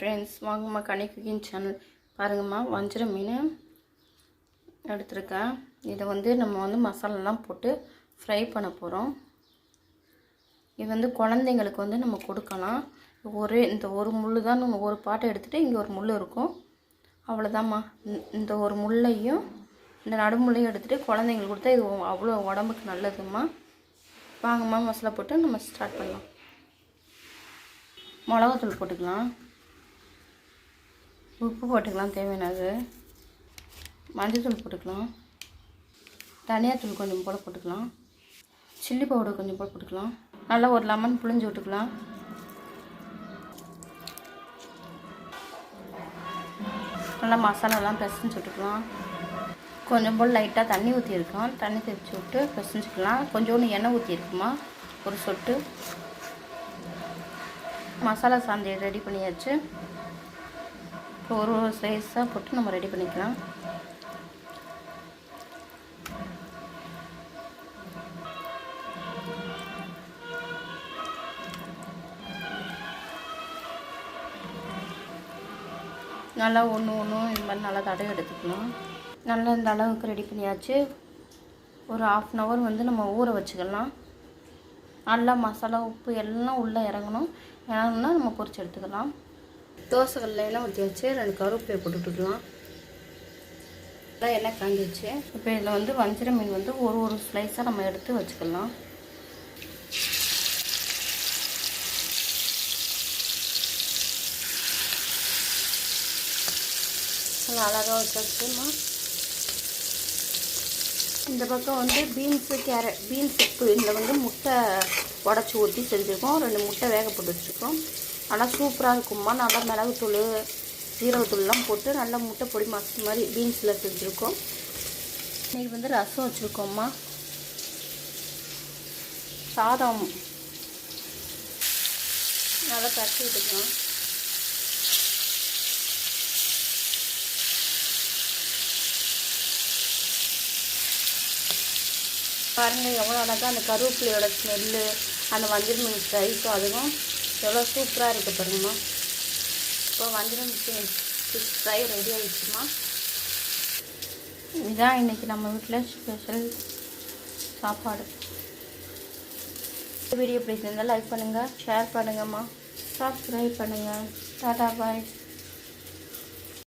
Friends வாங்கம்மா கனி cooking channel பாருங்கம்மா வஞ்சிர மீன் எடுத்துருக்கேன். இதை வந்து நம்ம வந்து மசாலாலாம் போட்டு ஃப்ரை பண்ண போகிறோம் இது வந்து குழந்தைங்களுக்கு வந்து நம்ம கொடுக்கலாம். ஒரு இந்த ஒரு முள் தான் நம்ம ஒரு பாட்டை எடுத்துகிட்டு இங்கே ஒரு முள் இருக்கும். அவ்வளோதாம்மா இந்த- இந்த ஒரு முள்ளையும் இந்த நடுமுள்ளையும் எடுத்துகிட்டு குழந்தைங்களுக்கு கொடுத்தா இது அவ்வளோ உடம்புக்கு நல்லதும்மா. வாங்கம்மா மசாலா போட்டு நம்ம ஸ்டார்ட் பண்ணலாம். மிளகாத்தூள் போட்டுக்கலாம். உப்பு போட்டுக்கலாம் தேவையானது. மஞ்சள்தூள் போட்டுக்கலாம். தனியாத்தூள் கொஞ்சம் போல் போட்டுக்கலாம். சில்லி பவுடர் கொஞ்சம் போல் போட்டுக்கலாம். நல்லா ஒரு லெமன் புளிஞ்சு விட்டுக்கலாம். நல்லா மசாலாலாம் பிசைஞ்சு விட்டுக்கலாம். கொஞ்சம் போல் லைட்டாக தண்ணி ஊற்றிருக்கோம் தண்ணி தெரிச்சு விட்டு பிசைஞ்சுக்கலாம். கொஞ்சோண்டு எண்ணெய் ஊற்றிருக்குமா ஒரு சொட்டு. மசாலா சாந்தி ரெடி பண்ணியாச்சு. இப்போ ஒரு ஒரு ஸ்லைஸாக போட்டு நம்ம ரெடி பண்ணிக்கலாம். நல்லா ஒன்று ஒன்று இது மாதிரி நல்லா தடவை எடுத்துக்கலாம். நல்லா இந்த அளவுக்கு ரெடி பண்ணியாச்சு. ஒரு ஆஃப் அன் ஹவர் வந்து நம்ம ஊற வச்சுக்கலாம். நல்லா மசாலா உப்பு எல்லாம் உள்ளே இறங்கணும். இறங்கணும்னா நம்ம பொரிச்சு எடுத்துக்கலாம். தோசை கல்லையெல்லாம் எண்ணெய் ஊற்றி வச்சு ரெண்டு கருவேப்பிலையை போட்டுட்டுக்கலாம் நல்லா எண்ணெய் காஞ்சிச்சு இப்போ இதில் வந்து வஞ்சிர மீன் வந்து ஒரு ஒரு ஸ்லைஸாக நம்ம எடுத்து வச்சுக்கலாம். நல்லா அழகாக வச்சுமா இந்த பக்கம் வந்து பீன்ஸு கேரட் பீன்ஸ் இதில் வந்து முட்டை உடச்சி ஊற்றி செஞ்சுருக்கோம். ரெண்டு முட்டை வேக போட்டு வச்சுருக்கோம். ஆனால் சூப்பராக இருக்கும்மா. நல்லா மிளகுத்தூள் சீரகத்தூள்லாம் போட்டு நல்லா முட்டை பொடி மாசு மாதிரி பீன்ஸில் செஞ்சுருக்கோம். இன்றைக்கி வந்து ரசம் வச்சுருக்கோம்மா. சாதம். நல்லா கட்டி விட்டுக்கலாம். பாருங்கள் எவ்வளோ அழகாக அந்த கருவேப்பிலையோட ஸ்மெல்லு அந்த வஞ்சரம் மீன் ஃப்ரைக்கும் அதுவும் எவ்வளோ சூப்பராக இருக்குது பாருங்கம்மா. இப்போ வஞ்சிரம் ஃபிஷ் ஃப்ரை ரெடி ஆகிடுச்சுமா இதுதான் இன்றைக்கி நம்ம வீட்டில் ஸ்பெஷல் சாப்பாடு. வீடியோ பிடிச்சிருந்தால் லைக் பண்ணுங்கள் ஷேர் பண்ணுங்கம்மா. சப்ஸ்கிரைப் பண்ணுங்கள் டாடா பாய்